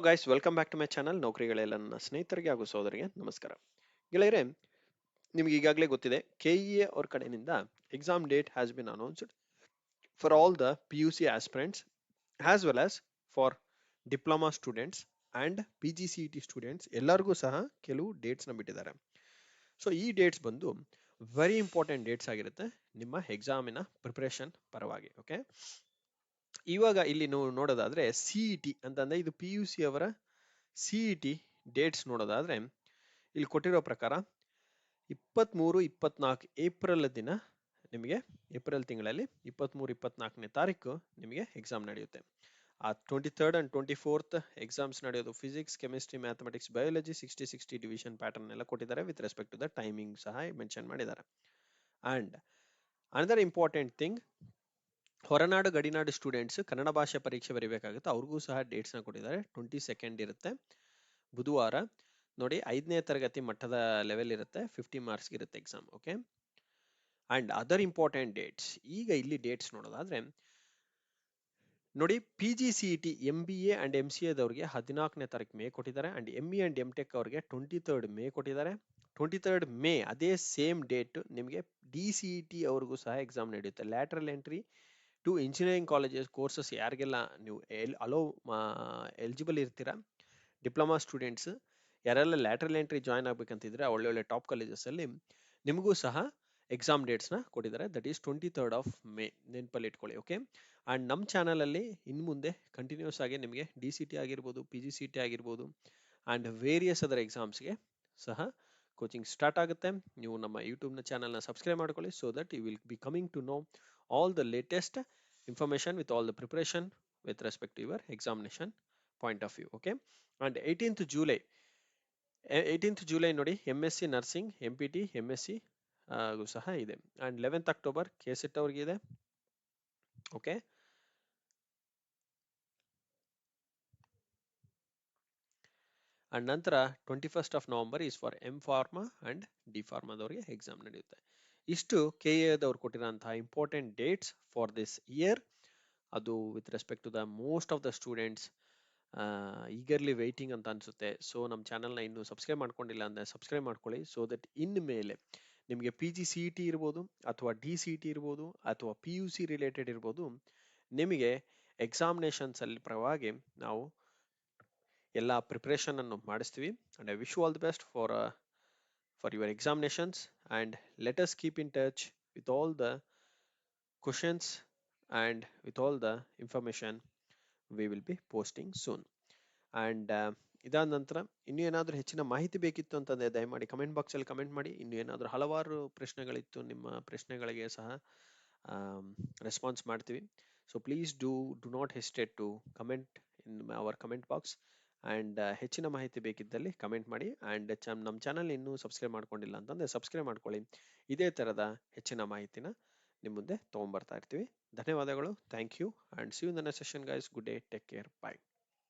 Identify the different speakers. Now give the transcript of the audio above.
Speaker 1: Guys welcome back to my channel ನೌಕರಿಗಳೆಲ್ಲ ನನ್ನ ಸ್ನೇಹಿತರಿಗೆ ಹಾಗೂ ಸೋದರಿಗೆ ನಮಸ್ಕಾರ. ಗೆಳೆಯರೆ, ನಿಮ್ಗೆ ಈಗಾಗಲೇ ಗೊತ್ತಿದೆ ಕೆ ಇ ಎ ಅವ್ರ ಕಡೆಯಿಂದ exam date has been announced for all the P U C aspirants as well as for diploma students and P G C E T students ಎಲ್ಲರಿಗೂ ಸಹ ಕೆಲವು ಡೇಟ್ಸ್ನ ಬಿಟ್ಟಿದ್ದಾರೆ. ಸೊ ಈ ಡೇಟ್ಸ್ ಬಂದು ವೆರಿ ಇಂಪಾರ್ಟೆಂಟ್ ಡೇಟ್ಸ್ ಆಗಿರುತ್ತೆ ನಿಮ್ಮ ಎಕ್ಸಾಮಿನ ಪ್ರಿಪ್ರೇಷನ್ ಪರವಾಗಿ okay ಇವಾಗ ಇಲ್ಲಿ ನೀವು ನೋಡೋದಾದ್ರೆ ಸಿ ಇ ಟಿ ಅಂತಂದ್ರೆ ಇದು ಪಿ ಯು ಸಿ ಅವರ ಸಿ ಇ ಟಿ ಡೇಟ್ಸ್ ನೋಡೋದಾದ್ರೆ ಇಲ್ಲಿ ಕೊಟ್ಟಿರೋ ಪ್ರಕಾರ ಇಪ್ಪತ್ತ್ಮೂರು ಇಪ್ಪತ್ನಾಲ್ಕು ಏಪ್ರಿಲ್ ದಿನ ನಿಮಗೆ ಏಪ್ರಿಲ್ ತಿಂಗಳಲ್ಲಿ ಇಪ್ಪತ್ತ್ಮೂರು ಇಪ್ಪತ್ನಾಲ್ಕನೇ ತಾರೀಕು ನಿಮಗೆ ಎಕ್ಸಾಮ್ ನಡೆಯುತ್ತೆ. ಆ twenty third and twenty fourth exams ನಡೆಯೋದು physics chemistry mathematics biology sixty sixty division pattern ಎಲ್ಲ ಕೊಟ್ಟಿದ್ದಾರೆ with respect to the timing ಸಹ ಮೆನ್ಷನ್ ಮಾಡಿದ್ದಾರೆ. ಆ್ಯಂಡ್ ಅನದರ್ ಇಂಪಾರ್ಟೆಂಟ್ ಥಿಂಗ್ ಹೊರನಾಡು, ಗಡಿನಾಡು ಸ್ಟೂಡೆಂಟ್ಸ್ ಕನ್ನಡ ಭಾಷೆ ಪರೀಕ್ಷೆ ಬರೀಬೇಕಾಗುತ್ತೆ. ಅವ್ರಿಗೂ ಸಹ ಡೇಟ್ಸ್ನ ಕೊಟ್ಟಿದ್ದಾರೆ. ಟ್ವೆಂಟಿ ಸೆಕೆಂಡ್ ಇರುತ್ತೆ ಬುಧವಾರ. ನೋಡಿ, ಐದನೇ ತರಗತಿ ಮಟ್ಟದ ಲೆವೆಲ್ ಇರುತ್ತೆ. ಫಿಫ್ಟಿ ಮಾರ್ಕ್ಸ್ಗೆ ಇರುತ್ತೆ exam okay and other important dates ಈಗ ಇಲ್ಲಿ ಡೇಟ್ಸ್ ನೋಡೋದಾದ್ರೆ, ನೋಡಿ P G C E T M B A and M C ಎದವ್ರಿಗೆ ಹದಿನಾಲ್ಕನೇ ತಾರೀಕು ಮೇ ಕೊಟ್ಟಿದ್ದಾರೆ. And M E and M tech ಅವ್ರಿಗೆ ಟ್ವೆಂಟಿ ತರ್ಡ್ ಮೇ ಕೊಟ್ಟಿದ್ದಾರೆ. ಟ್ವೆಂಟಿ ತರ್ಡ್ ಮೇ ಅದೇ ಸೇಮ್ ಡೇಟ್ ನಿಮಗೆ ಡಿ ಸಿ ಇ ಟಿ ಅವ್ರಿಗೂ ಸಹ ಎಕ್ಸಾಮ್ ನಡೆಯುತ್ತೆ. Lateral entry to engineering colleges courses ಯಾರಿಗೆಲ್ಲ ನೀವು ಎಲ್, ಅಲೋ ಎಲಿಜಿಬಲ್ ಇರ್ತೀರಾ, ಡಿಪ್ಲೊಮಾ ಸ್ಟೂಡೆಂಟ್ಸ್, ಯಾರೆಲ್ಲ ಲ್ಯಾಟ್ರಲ್ ಎಂಟ್ರಿ ಜಾಯ್ನ್ ಆಗಬೇಕಂತಿದ್ರೆ ಒಳ್ಳೆ ಒಳ್ಳೆ ಟಾಪ್ ಕಾಲೇಜಸ್ಸಲ್ಲಿ ನಿಮಗೂ ಸಹ ಎಕ್ಸಾಮ್ ಡೇಟ್ಸ್ನ ಕೊಟ್ಟಿದ್ದಾರೆ. That is twenty third of May, ನೆನಪಲ್ಲಿ ಇಟ್ಕೊಳ್ಳಿ, ಓಕೆ? ಆ್ಯಂಡ್ ನಮ್ಮ ಚಾನಲಲ್ಲಿ ಇನ್ನು ಮುಂದೆ ಕಂಟಿನ್ಯೂಸ್ ಆಗಿ ನಿಮಗೆ ಡಿ ಸಿ ಟಿ ಆಗಿರ್ಬೋದು, ಪಿ ಜಿ ಸಿ ಟಿ ಆಗಿರ್ಬೋದು, ಆ್ಯಂಡ್ ವೇರಿಯಸ್ ಅದರ ಎಕ್ಸಾಮ್ಸ್ಗೆ ಸಹ ಕೋಚಿಂಗ್ ಸ್ಟಾರ್ಟ್ ಆಗುತ್ತೆ. ನೀವು ನಮ್ಮ ಯೂಟ್ಯೂಬ್ನ ಚಾನಲ್ನ ಸಬ್ಸ್ಕ್ರೈಬ್ ಮಾಡ್ಕೊಳ್ಳಿ so that you will be coming to know all the latest information with all the preparation with respect your your point of view okay and 18th july 18th july ನೋಡಿ M S C nursing M P T M S C ಸಹ ಇದೆ. And eleventh October K set ಅವ್ರಿಗೆ ಇದೆ okay and ನಂತರ twenty first of November is for M pharma and D ಫಾರ್ಮಾದವರಿಗೆ exam ನಡೆಯುತ್ತೆ. ಇಷ್ಟು K ಎದವ್ರು ಕೊಟ್ಟಿರೋಂತಹ important dates for this year ಅದು with respect to the most of the students eagerly waiting ಅಂತ ಅನಿಸುತ್ತೆ. So ನಮ್ಮ ಚಾನಲ್ನ ಇನ್ನೂ ಸಬ್ಸ್ಕ್ರೈಬ್ ಮಾಡ್ಕೊಂಡಿಲ್ಲ ಅಂದರೆ ಸಬ್ಸ್ಕ್ರೈಬ್ ಮಾಡ್ಕೊಳ್ಳಿ. ಸೊ ದಟ್ ಇನ್ ಮೇಲೆ ನಿಮಗೆ P G C E T ಇರ್ಬೋದು, ಅಥವಾ ಡಿ ಸಿ ಇ ಟಿ ಇರ್ಬೋದು, ಅಥವಾ ಪಿ ಯು ಸಿ ರಿಲೇಟೆಡ್ ಇರ್ಬೋದು, ನಿಮಗೆ ಎಕ್ಸಾಮಿನೇಷನ್ಸಲ್ಲಿ ಪರವಾಗಿ ನಾವು ಎಲ್ಲ ಪ್ರಿಪ್ರೇಷನನ್ನು ಮಾಡಿಸ್ತೀವಿ. And I wish all the best for for your examinations and us keep in touch with all the questions and with all the information we will be posting soon. And ಇದಾದ ನಂತರ ಇನ್ನೂ ಏನಾದರೂ ಹೆಚ್ಚಿನ ಮಾಹಿತಿ ಬೇಕಿತ್ತು ಅಂತಂದರೆ ದಯಮಾಡಿ ಕಮೆಂಟ್ ಬಾಕ್ಸಲ್ಲಿ ಕಮೆಂಟ್ ಮಾಡಿ. ಇನ್ನೂ ಏನಾದರೂ ಹಲವಾರು ಪ್ರಶ್ನೆಗಳಿತ್ತು ನಿಮ್ಮ ಪ್ರಶ್ನೆಗಳಿಗೆ ಸಹ ರೆಸ್ಪಾನ್ಸ್ ಮಾಡ್ತೀವಿ. So please do do not hesitate to comment in our comment box and ಹೆಚ್ಚಿನ ಮಾಹಿತಿ ಬೇಕಿದ್ದಲ್ಲಿ ಕಮೆಂಟ್ ಮಾಡಿ. ಆ್ಯಂಡ್ ಚ ನಮ್ಮ ಚಾನಲ್ ಇನ್ನೂ ಸಬ್ಸ್ಕ್ರೈಬ್ ಮಾಡ್ಕೊಂಡಿಲ್ಲ ಅಂತಂದರೆ ಸಬ್ಸ್ಕ್ರೈಬ್ ಮಾಡ್ಕೊಳ್ಳಿ. ಇದೇ ಥರದ ಹೆಚ್ಚಿನ ಮಾಹಿತಿನ ನಿಮ್ಮ ಮುಂದೆ ತೊಗೊಂಬರ್ತಾ ಇರ್ತೀವಿ. ಧನ್ಯವಾದಗಳು. Thank you. And see you ನನ್ನ session guys good day take care bye